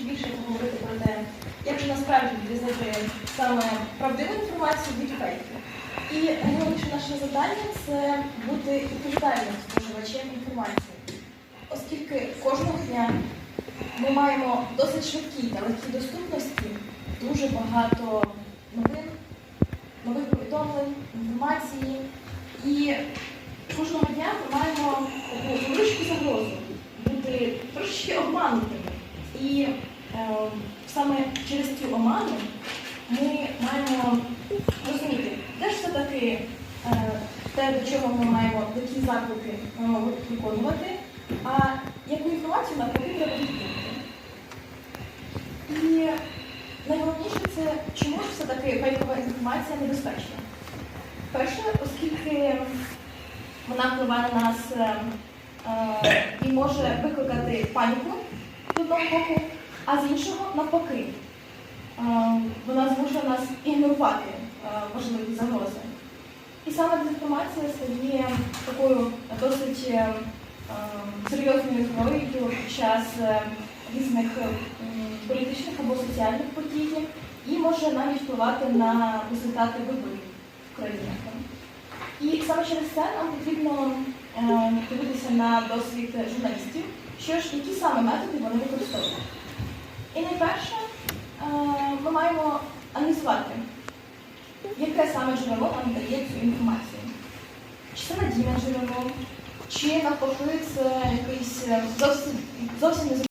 трошки більше поговорити про те, як же насправді відрізнити саме правдиву інформацію від фейків. І найголовніше наше завдання це бути відповідальним споживачем інформації, оскільки кожного дня ми маємо досить швидкій та легкій доступності дуже багато новин, нових повідомлень, інформації. І кожного дня ми маємо таку невеличку загрозу бути трошечки обманутими. І е, саме через цю оману ми маємо розуміти, де ж все-таки е, те, до чого ми маємо, які заклики ми маємо виконувати, а яку інформацію нам потрібно відкрити. І найголовніше це, чому ж все-таки фейкова інформація небезпечна. Перше, оскільки вона впливає на нас е, е, і може викликати паніку одного боку, а з іншого навпаки. Е, вона змушує нас ігнорувати е, важливі загрози. І саме дезінформація стає такою досить е, е, серйозною зброєю під час е, різних е, політичних або соціальних подій і може навіть впливати на результати виборів в країнах. І саме через це нам потрібно е, дивитися на досвід журналістів, що ж, які саме методи вони використовують. І найперше, е, ми маємо аналізувати, яке саме джерело нам дає цю інформацію. Чи це надійне джерело, чи навпаки це якийсь е, зовсім, зовсім